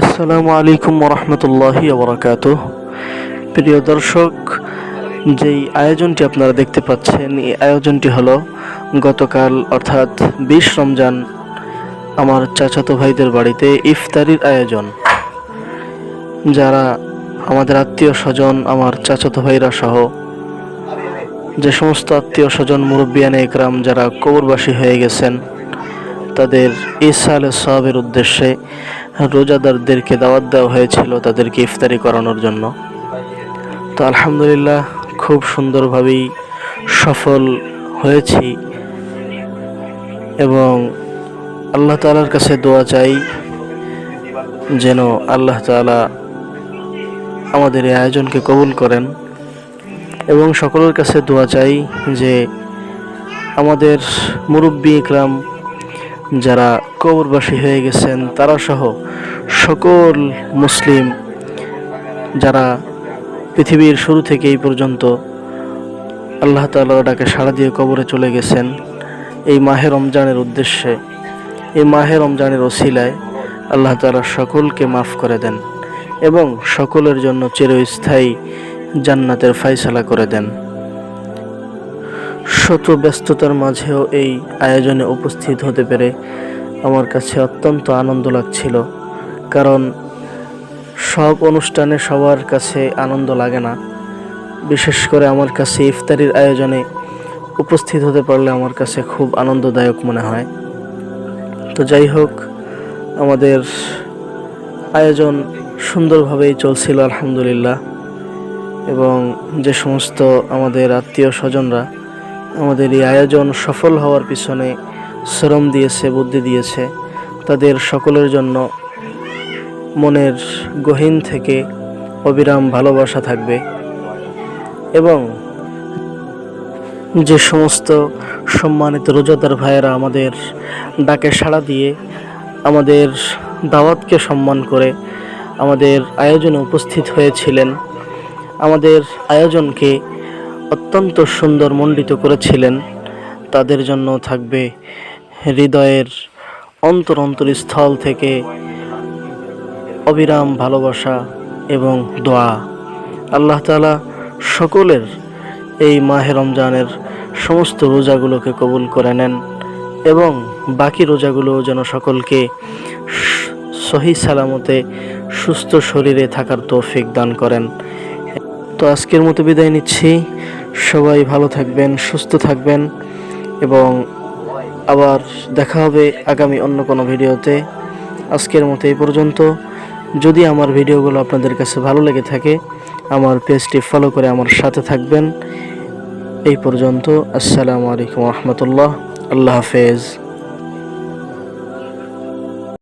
আসসালামু আলাইকুম রহমতুল্লাহি বরকাত প্রিয় দর্শক, যেই আয়োজনটি আপনারা দেখতে পাচ্ছেন, এই আয়োজনটি হলো গতকাল, অর্থাৎ বিশ রমজান, আমার চাচাতো ভাইদের বাড়িতে ইফতারির আয়োজন। যারা আমাদের আত্মীয় স্বজন, আমার চাচাতো ভাইরা সহ, যে সমস্ত আত্মীয় স্বজন মুরব্বিয়ানে একরাম যারা কবরবাসী হয়ে গেছেন, তাদের ইসালে সবের উদ্দেশ্যে রোজাদারদেরকে দাওয়াত দেওয়া হয়েছিল তাদেরকে ইফতারি করানোর জন্য। তো আলহামদুলিল্লাহ খুব সুন্দরভাবেই সফল হয়েছি এবং আল্লাহ তালার কাছে দোয়া চাই যেন আল্লাহ তালা আমাদের এই আয়োজনকে কবুল করেন এবং সকলের কাছে দোয়া চাই যে আমাদের মুরব্বী ইকরাম যারা কবরবাসী হয়ে গেছেন, তারা সহ সকল মুসলিম যারা পৃথিবীর শুরু থেকে এই পর্যন্ত আল্লাহ তাল্লাহ ডাকে সাড়া দিয়ে কবরে চলে গেছেন, এই মাহে রমজানের উদ্দেশ্যে, এই মাহে রমজানের ওসিলায় আল্লাহ তালা সকলকে মাফ করে দেন এবং সকলের জন্য চিরস্থায়ী জান্নাতের ফাইসালা করে দেন। শত ব্যস্ততার মাঝেও এই আয়োজনে উপস্থিত হতে পেরে আমার কাছে অত্যন্ত আনন্দ লাগছিল। কারণ সব অনুষ্ঠানে সবার কাছে আনন্দ লাগে না। বিশেষ করে আমার কাছে ইফতারির আয়োজনে উপস্থিত হতে পারলে আমার কাছে খুব আনন্দদায়ক মনে হয়। তো যাই হোক, আমাদের আয়োজন সুন্দরভাবেই চলছিল, আলহামদুলিল্লাহ। এবং যে সমস্ত আমাদের আত্মীয় স্বজনরা আমাদের এই আয়োজন সফল হওয়ার পিছনে শ্রম দিয়েছে, বুদ্ধি দিয়েছে। তাদের সকলের জন্য মনের গহীন থেকে অবিরাম ভালোবাসা থাকবে এবং যে সমস্ত সম্মানিত রোজাদার ভাইয়েরা আমাদের ডাকে সাড়া দিয়ে আমাদের দাওয়াতকে সম্মান করে আমাদের আয়োজনে উপস্থিত হয়েছিলেন, আমাদের আয়োজনকে অত্যন্ত সুন্দর মণ্ডিত করেছিলেন। তাদের জন্য থাকবে হৃদয়ের অন্তর অন্তরস্থল থেকে অবিরাম ভালোবাসা এবং দোয়া। আল্লাহ তালা সকলের এই মাহে রমজানের সমস্ত রোজাগুলোকে কবুল করে নেন এবং বাকি রোজাগুলো যেন সকলকে সহি সালামতে, সুস্থ শরীরে থাকার তৌফিক দান করেন। তো আজকের মতো বিদায় নিচ্ছি। সবাই ভালো থাকবেন, সুস্থ থাকবেন এবং আবার দেখা হবে আগামী অন্য কোনো ভিডিওতে। আজকের মতো এই পর্যন্ত। যদি আমার ভিডিওগুলো আপনাদের কাছে ভালো লেগে থাকে, আমার পেজটি ফলো করে আমার সাথে থাকবেন। এই পর্যন্ত, আসসালামু আলাইকুম রহমতুল্লাহ। আল্লাহ হাফেজ।